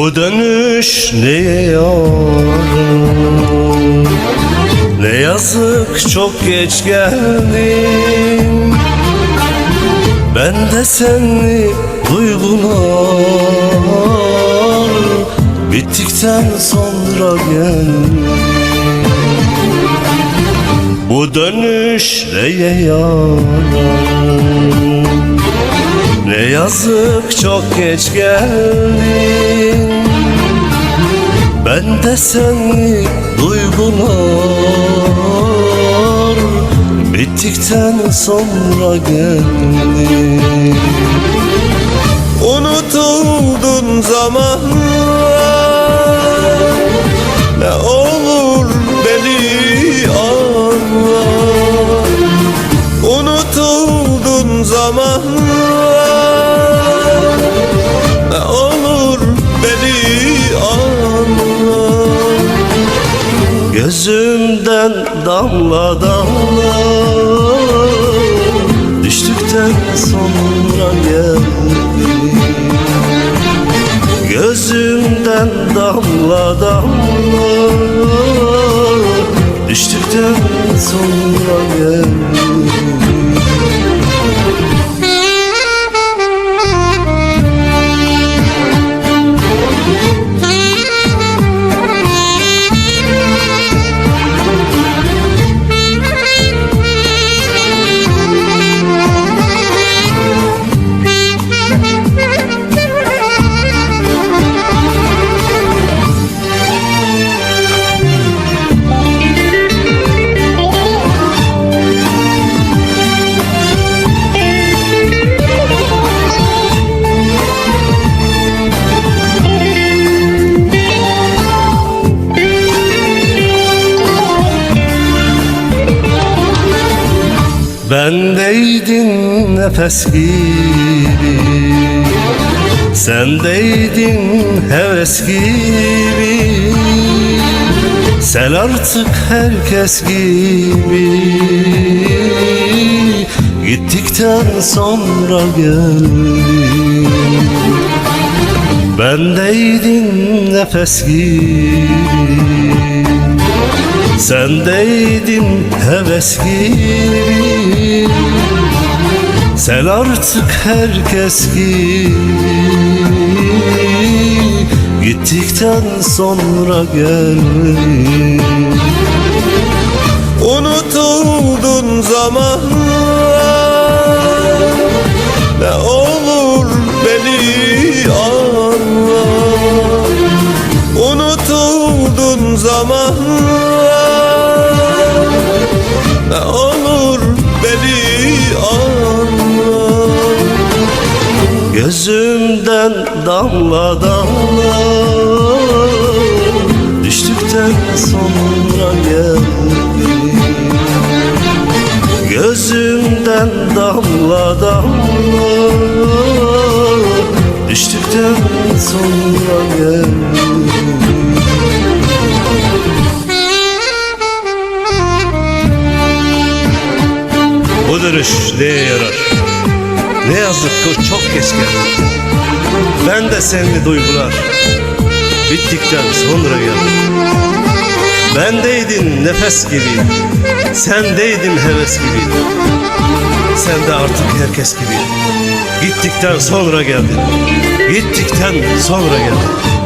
Bu dönüş neye yarar Ne yazık çok geç geldin. Ben de seni duygular Bittikten sonra geldim. Bu dönüş neye yarar Ne yazık çok geç geldin Ben de seni duygular Bittikten sonra geldim Unutuldun zamanlar Ne olur damla damla. Düştükten sonra geldi Gözümden damla damla. Düştükten sonra geldi Bendeydin nefes gibi Sendeydin heves gibi. Sen artık herkes gibi. Gittikten sonra geldin Bendeydin nefes gibi Sendeydin heves gibi. Sen artık herkes gibi. Gittikten sonra geldin Unutuldun zamanlar Gözümden damla damla Düştükten sonra geldi Gözümden damla damla Düştükten sonra geldi Bu dönüş neye yarar? Ne yazık ki çok geç geldi. Ben de seni duygular bittikten sonra geldim. Bendeydin nefes gibi, sendeydin heves gibi. Sen de artık herkes gibi. Gittikten sonra geldin. Gittikten sonra geldin.